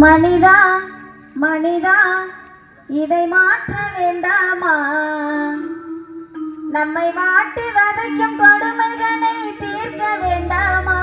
மனிதா மனிதா இதை மாற்ற வேண்டாமா? நம்மை மாட்டி வதைக்கும் கொடுமைகளை தீர்க்க வேண்டாமா?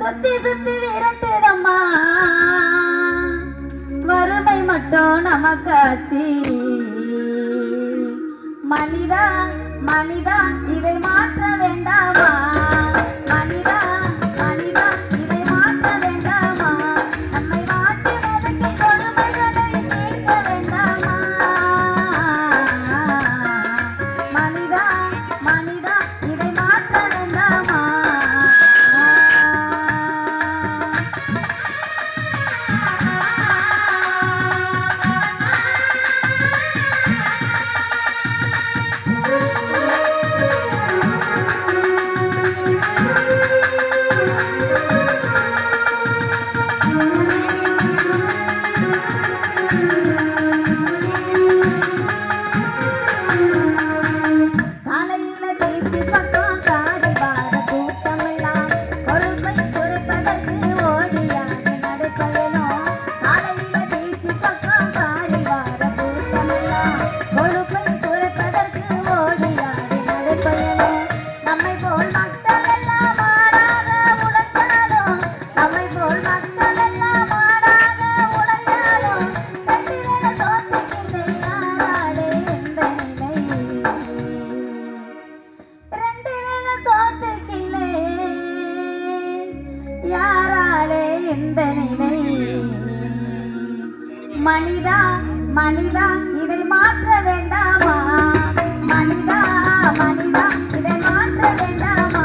சுத்தி சுத்தி விரட்டுதம்மா. வறுமை மட்டும் நமக்காச்சு. மனிதா மனிதா இதை மாற்ற வேண்டாமா? யாராலே இந்த நிலை? மனிதா மனிதா இதை மாற்ற வேண்டாமா? மனிதா மனிதா இதை மாற்ற வேண்டாமா?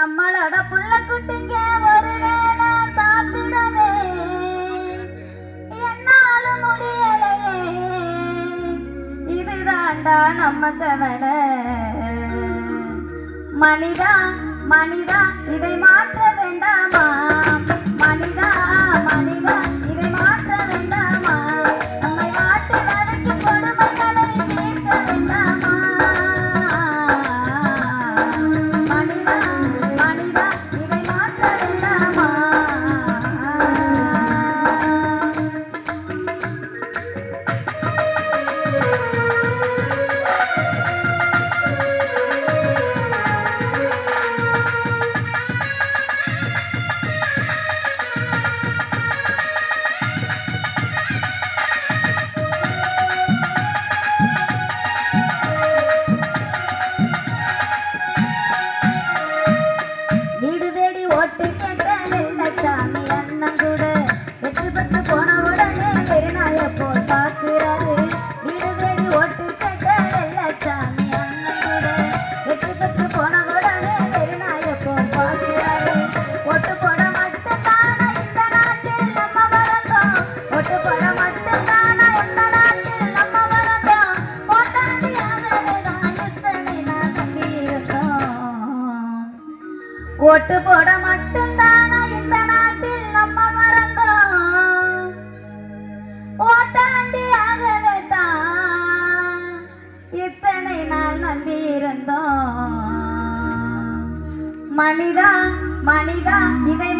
நம்மளோட புள்ள குட்டிங்க ஒருவேளை சாப்பிடவே என்னால முடியலையே. இதுதான்டா நம்ம கவலை. மனிதா மனிதா இதை மாற்ற வேண்டாமா? மனிதா மனிதா. ஓட்டு போட மட்டும்தானா இந்த நாட்டில் நம்ம மறந்தோம்? ஓட்டாண்டி ஆகவே தான் இத்தனை நாள் நம்பி இருந்தோம் மனிதா மனிதா இதை